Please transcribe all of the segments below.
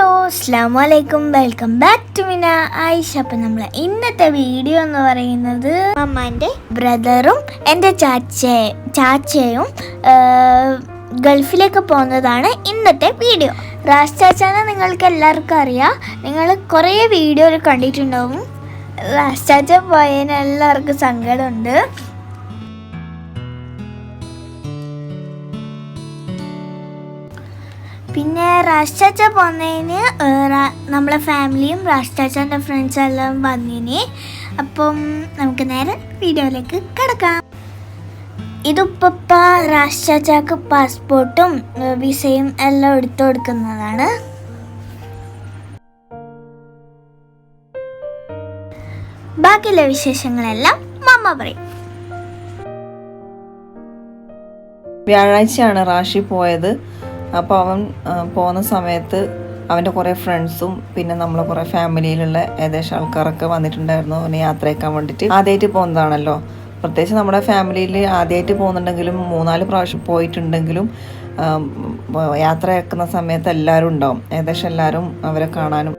Hello അസ്സാം വലൈക്കും welcome back to മിന ആയിഷ. അപ്പം നമ്മൾ ഇന്നത്തെ വീഡിയോ എന്ന് പറയുന്നത് അമ്മാന്റെ ബ്രദറും എന്റെ ചാച്ച ചാച്ചയും ഗൾഫിലേക്ക് പോകുന്നതാണ് ഇന്നത്തെ വീഡിയോ. റാസ് ചാച്ചാനെ നിങ്ങൾക്ക് എല്ലാവർക്കും അറിയാം. നിങ്ങൾ കുറേ വീഡിയോയിൽ കണ്ടിട്ടുണ്ടാവും. റാസ് ചാച്ച പോയതിന് എല്ലാവർക്കും സങ്കടമുണ്ട്. റാഷ്ടാച്ച പോകുന്നതിന് നമ്മളെ ഫാമിലിയും റാഷ്ടാച്ചന്റെ ഫ്രണ്ട്സും എല്ലാം വന്നിന്. അപ്പം നമുക്ക് നേരെ വീഡിയോയിലേക്ക് കിടക്കാം. ഇതിപ്പ റാഷ്ടാച്ചാക്ക് പാസ്പോർട്ടും വിസയും എല്ലാം എടുത്തു കൊടുക്കുന്നതാണ്. ബാക്കിയുള്ള വിശേഷങ്ങളെല്ലാം മമ്മ പറയും. വ്യാഴാഴ്ചയാണ് റാഷി പോയത്. അപ്പോൾ അവൻ പോകുന്ന സമയത്ത് അവന്റെ കുറേ ഫ്രണ്ട്സും പിന്നെ നമ്മളെ കുറേ ഫാമിലിയിലുള്ള ഏകദേശം ആൾക്കാരൊക്കെ വന്നിട്ടുണ്ടായിരുന്നു അവന് യാത്രയാക്കാൻ വേണ്ടിയിട്ട് ആദ്യമായിട്ട് പോകുന്നതാണല്ലോ പ്രത്യേകിച്ച് നമ്മുടെ ഫാമിലിയിൽ ആദ്യമായിട്ട് പോകുന്നുണ്ടെങ്കിലും മൂന്നാൽ പ്രാവശ്യം പോയിട്ടുണ്ടെങ്കിലും യാത്ര യാത്രയാക്കുന്ന സമയത്ത് എല്ലാവരും ഉണ്ടാവും. ഏകദേശം എല്ലാവരും അവരെ കാണാനും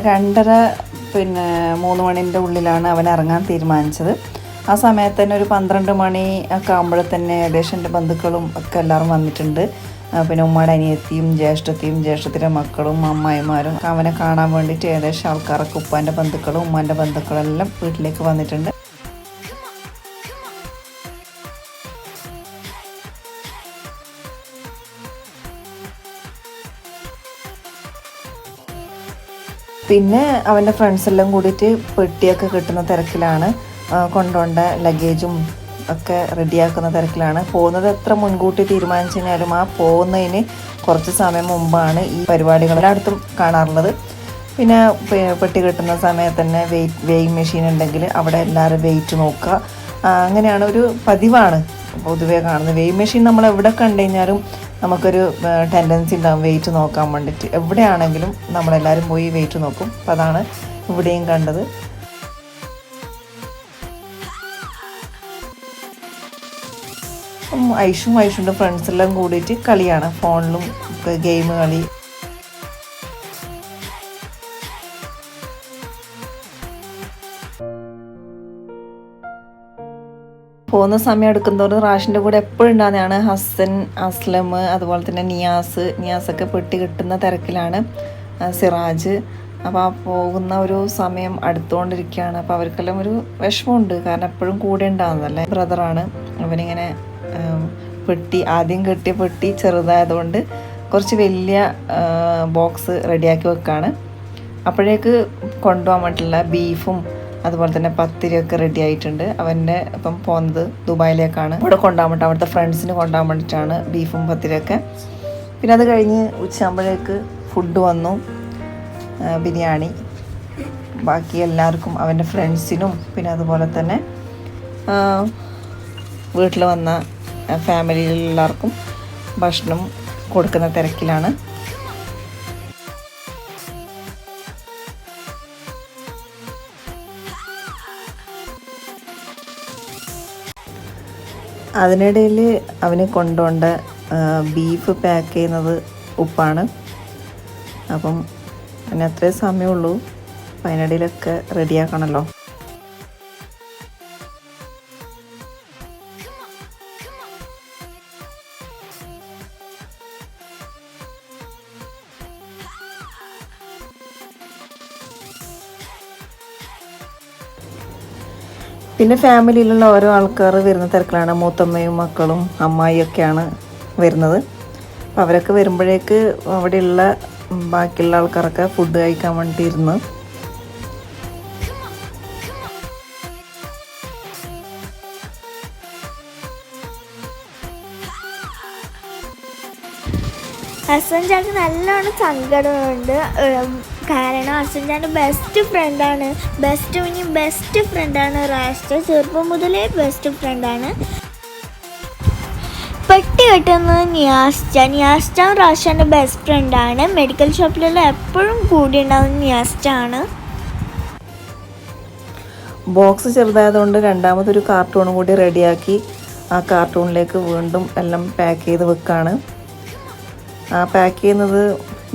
രണ്ടര പിന്നെ മൂന്ന് മണിന്റെ ഉള്ളിലാണ് അവൻ ഇറങ്ങാൻ തീരുമാനിച്ചത്. ആ സമയത്ത് തന്നെ ഒരു പന്ത്രണ്ട് മണി ഒക്കെ ആകുമ്പോഴത്തന്നെ തന്നെ ഏകദേശം എന്റെ ബന്ധുക്കളും ഒക്കെ എല്ലാവരും വന്നിട്ടുണ്ട്. പിന്നെ ഉമ്മയുടെ അനിയത്തിയും ജ്യേഷ്ഠത്തിയും ജ്യേഷ്ഠത്തിന്റെ മക്കളും അമ്മായിമാരും അവനെ കാണാൻ വേണ്ടിയിട്ട് ഏകദേശം ആൾക്കാരൊക്കെ ഉപ്പാന്റെ ബന്ധുക്കളും ഉമ്മാന്റെ ബന്ധുക്കളെല്ലാം വീട്ടിലേക്ക് വന്നിട്ടുണ്ട്. പിന്നെ അവന്റെ ഫ്രണ്ട്സ് എല്ലാം കൂടിയിട്ട് പെട്ടിയൊക്കെ കിട്ടുന്ന തിരക്കിലാണ്. കൊണ്ടുപോകേണ്ട ലഗേജും ഒക്കെ റെഡിയാക്കുന്ന തിരക്കിലാണ്. പോകുന്നത് എത്ര മുൻകൂട്ടി തീരുമാനിച്ചു കഴിഞ്ഞാലും ആ പോകുന്നതിന് കുറച്ച് സമയം മുമ്പാണ് ഈ പരിപാടികൾ എല്ലായിടത്തും കാണാറുള്ളത്. പിന്നെ പെട്ടി കിട്ടുന്ന സമയത്ത് തന്നെ വെയിറ്റ് വെയിങ് മെഷീൻ ഉണ്ടെങ്കിൽ അവിടെ എല്ലാവരും വെയിറ്റ് നോക്കുക. അങ്ങനെയാണ് ഒരു പതിവാണ് പൊതുവേ കാണുന്നത്. വെയിങ് മെഷീൻ നമ്മൾ എവിടെ കണ്ടു കഴിഞ്ഞാലും നമുക്കൊരു ടെൻഡൻസി ഉണ്ടാകും വെയിറ്റ് നോക്കാൻ വേണ്ടിയിട്ട് എവിടെയാണെങ്കിലും നമ്മളെല്ലാവരും പോയി വെയിറ്റ് നോക്കും. അപ്പോൾ അതാണ് ഇവിടെയും കണ്ടത്. ഐഷും ഐഷുന്റെ ഫ്രണ്ട്സെല്ലാം കൂടിയിട്ട് കളിയാണ്. ഫോണിലും ഗെയിം കളി പോകുന്ന സമയം എടുക്കുന്നതോറും റാഷിന്റെ കൂടെ എപ്പോഴും ഉണ്ടാകുന്നതാണ് ഹസൻ അസ്ലം അതുപോലെ തന്നെ നിയാസ്. നിയാസൊക്കെ പെട്ടി കിട്ടുന്ന തിരക്കിലാണ് സിറാജ്. അപ്പോൾ ആ പോകുന്ന ഒരു സമയം അടുത്തുകൊണ്ടിരിക്കുകയാണ്. അപ്പോൾ അവർക്കെല്ലാം ഒരു വിഷമമുണ്ട്. കാരണം എപ്പോഴും കൂടെ ഉണ്ടാകുന്നതല്ലേ? ബ്രദറാണ്. അവനിങ്ങനെ പെട്ടി ആദ്യം കെട്ടിയ പെട്ടി ചെറുതായതുകൊണ്ട് കുറച്ച് വലിയ ബോക്സ് റെഡിയാക്കി വെക്കുകയാണ് അപ്പോഴേക്ക് കൊണ്ടുപോകാൻ വേണ്ടിയിട്ടുള്ള ബീഫും അതുപോലെ തന്നെ പത്തിരിയൊക്കെ റെഡി ആയിട്ടുണ്ട്. അവന്റെ ഇപ്പം പോകുന്നത് ദുബായിലേക്കാണ്. ഇവിടെ കൊണ്ടുപോകാൻ വേണ്ടി അവിടുത്തെ ഫ്രണ്ട്സിന് കൊണ്ടുപോകാൻ വേണ്ടിയിട്ടാണ് ബീഫും പത്തിരിയൊക്കെ. പിന്നെ അത് കഴിഞ്ഞ് ഉച്ചയാകുമ്പോഴേക്ക് ഫുഡ് വന്നു. ബിരിയാണി. ബാക്കി എല്ലാവർക്കും അവന്റെ ഫ്രണ്ട്സിനും പിന്നെ അതുപോലെ തന്നെ വീട്ടിൽ വന്ന ഫാമിലിയിലുള്ളവർക്കും ഭക്ഷണം കൊടുക്കുന്ന തിരക്കിലാണ്. അതിനിടയിൽ അവന് കൊണ്ടുകൊണ്ട് ബീഫ് പാക്ക് ചെയ്യുന്നത് ഉപ്പാണ്. അപ്പം അതിന് അത്രേ സമയമുള്ളൂ. അപ്പം അതിനിടയിലൊക്കെ റെഡിയാക്കണമല്ലോ പിന്നെ ഫാമിലിയിലുള്ള ഓരോ ആൾക്കാർ വരുന്ന തിരക്കിലാണ്. മൂത്തമ്മയും മക്കളും അമ്മായിയും ഒക്കെയാണ് വരുന്നത്. അപ്പോൾ അവരൊക്കെ വരുമ്പോഴേക്ക് അവിടെയുള്ള ബാക്കിയുള്ള ആൾക്കാരൊക്കെ ഫുഡ് കഴിക്കാൻ വേണ്ടി ഇരുന്ന് ഹസ്ബൻഡ് ചാക്ക് നല്ലോണം സങ്കടമുണ്ട്. കാരണം അസഞ്ചാന്റെ ബെസ്റ്റ് ഫ്രണ്ടാണ് ബെസ്റ്റ് ഇനി ബെസ്റ്റ് ഫ്രണ്ടാണ് റാഷ്ട്ര ചെറുപ്പം മുതലേ ബെസ്റ്റ് ഫ്രണ്ടാണ് പെട്ടി കെട്ടുന്നത് നിയാസ്റ്റ നിയാസ്റ്റ റാഷ്ട്രന്റെ ബെസ്റ്റ് ഫ്രണ്ടാണ് മെഡിക്കൽ ഷോപ്പിലെല്ലാം എപ്പോഴും കൂടി ഉണ്ടാവുന്ന നിയാസ്റ്റ ആണ്. ബോക്സ് ചെറുതായതുകൊണ്ട് രണ്ടാമതൊരു കാർട്ടൂണും കൂടി റെഡിയാക്കി ആ കാർട്ടൂണിലേക്ക് വീണ്ടും എല്ലാം പാക്ക് ചെയ്ത് വെക്കാണ്. ആ പാക്ക് ചെയ്യുന്നത്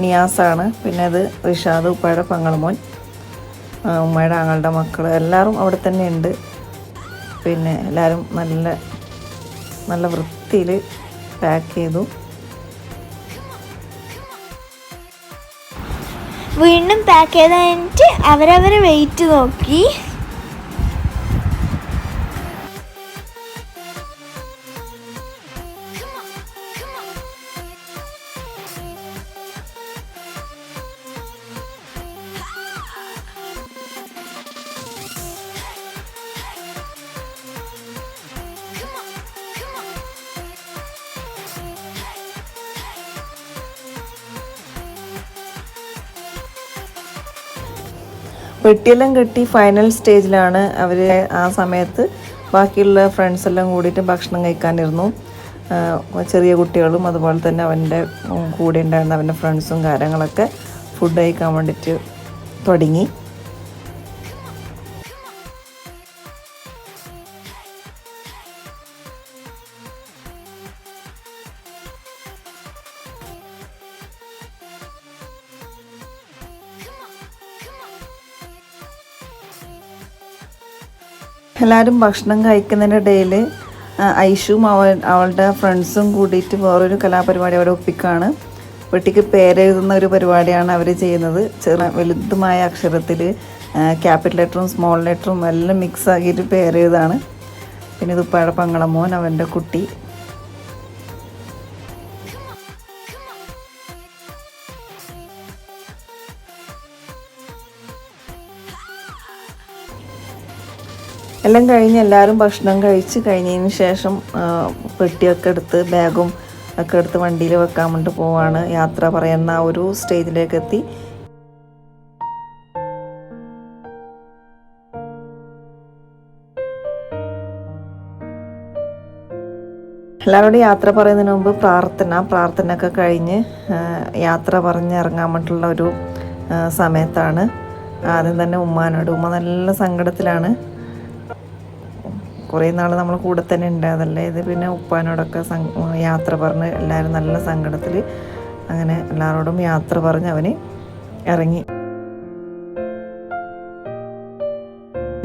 നിയാസാണ്. പിന്നെ അത് റിഷാദ് ഉപ്പയുടെ പങ്ങളമോൻ ഉമ്മയുടെ ആങ്ങളുടെ മക്കൾ എല്ലാവരും അവിടെ തന്നെ ഉണ്ട്. പിന്നെ എല്ലാവരും നല്ല നല്ല വൃത്തിയിൽ പാക്ക് ചെയ്തു. വീണ്ടും പാക്ക് ചെയ്ത് കഴിഞ്ഞിട്ട് അവരവരെ വെയിറ്റ് നോക്കി. പെട്ടിയെല്ലാം കെട്ടി ഫൈനൽ സ്റ്റേജിലാണ് അവർ ആ സമയത്ത് ബാക്കിയുള്ള ഫ്രണ്ട്സ് എല്ലാം കൂടിയിട്ട് ഭക്ഷണം കഴിക്കാനിരുന്നു. ചെറിയ കുട്ടികളും അതുപോലെ തന്നെ അവന്റെ കൂടെ ഉണ്ടായിരുന്ന അവന്റെ ഫ്രണ്ട്സും കാര്യങ്ങളൊക്കെ ഫുഡ് കഴിക്കാൻ വേണ്ടിയിട്ട് തുടങ്ങി. എല്ലാവരും ഭക്ഷണം കഴിക്കുന്നതിന്റെ ഇടയിൽ ഐഷും അവൾ അവളുടെ ഫ്രണ്ട്സും കൂടിയിട്ട് വേറൊരു കലാപരിപാടി അവിടെ ഒപ്പിക്കാണ് വെട്ടിക്ക് പേരെഴുതുന്ന ഒരു പരിപാടിയാണ് അവർ ചെയ്യുന്നത്. ചെറു വലുതുമായ അക്ഷരത്തിൽ ക്യാപിറ്റൽ ലെറ്ററും സ്മോൾ ലെറ്ററും എല്ലാം മിക്സ് ആക്കിയിട്ട് പേരെഴുതാണ്. പിന്നെ ഇത് പങ്കളമോൻ അവന്റെ കുട്ടി. എല്ലാം കഴിഞ്ഞ് എല്ലാവരും ഭക്ഷണം കഴിച്ച് കഴിഞ്ഞതിന് ശേഷം പെട്ടിയൊക്കെ എടുത്ത് ബാഗും ഒക്കെ എടുത്ത് വണ്ടിയിൽ വെക്കാൻ വേണ്ടി പോവാണ്. യാത്ര പറയുന്ന ആ ഒരു സ്റ്റേജിലേക്ക് എത്തി. എല്ലാവരോടും യാത്ര പറയുന്നതിന് മുമ്പ് പ്രാർത്ഥന പ്രാർത്ഥന ഒക്കെ കഴിഞ്ഞ് യാത്ര പറഞ്ഞ് ഇറങ്ങാൻ വേണ്ടിയിട്ടുള്ള ഒരു സമയത്താണ്. ആദ്യം തന്നെ ഉമ്മാനോട്. ഉമ്മ നല്ല സങ്കടത്തിലാണ്. കുറേ നാൾ നമ്മൾ കൂടെ തന്നെ ഉണ്ടായതല്ലേ ഇത് പിന്നെ ഉപ്പാനോടൊക്കെ യാത്ര പറഞ്ഞ് എല്ലാവരും നല്ല സങ്കടത്തിൽ അങ്ങനെ എല്ലാവരോടും യാത്ര പറഞ്ഞ് അവന് ഇറങ്ങി.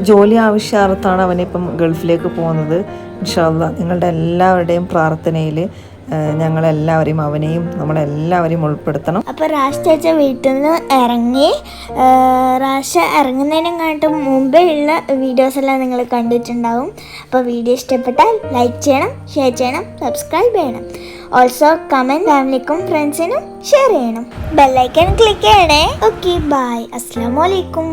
ജോലി ആവശ്യാർത്ഥമാണ് അവനിപ്പം ഗൾഫിലേക്ക് പോകുന്നത്. ഇൻഷാല്ല നിങ്ങളുടെ എല്ലാവരുടെയും പ്രാർത്ഥനയിൽ ഞങ്ങളെല്ലാവരെയും അവനെയും നമ്മളെല്ലാവരെയും ഉൾപ്പെടുത്തണം. അപ്പോൾ റാഷ് ചേച്ച വീട്ടിൽ നിന്ന് ഇറങ്ങി റാഷ ഇറങ്ങുന്നതിനും കണ്ടിട്ട് മുമ്പേ ഉള്ള വീഡിയോസ് എല്ലാം നിങ്ങൾ കണ്ടിട്ടുണ്ടാവും. അപ്പോൾ വീഡിയോ ഇഷ്ടപ്പെട്ടാൽ ലൈക്ക് ചെയ്യണം ഷെയർ ചെയ്യണം സബ്സ്ക്രൈബ് ചെയ്യണം. ഓൾസോ കമന്റ് ഫാമിലിക്കും ഫ്രണ്ട്സിനും ഷെയർ ചെയ്യണം. ബെല്ലൈക്കൺ ക്ലിക്ക് ചെയ്യണേ. ഓക്കെ ബായ് അസ്സാം വലൈക്കും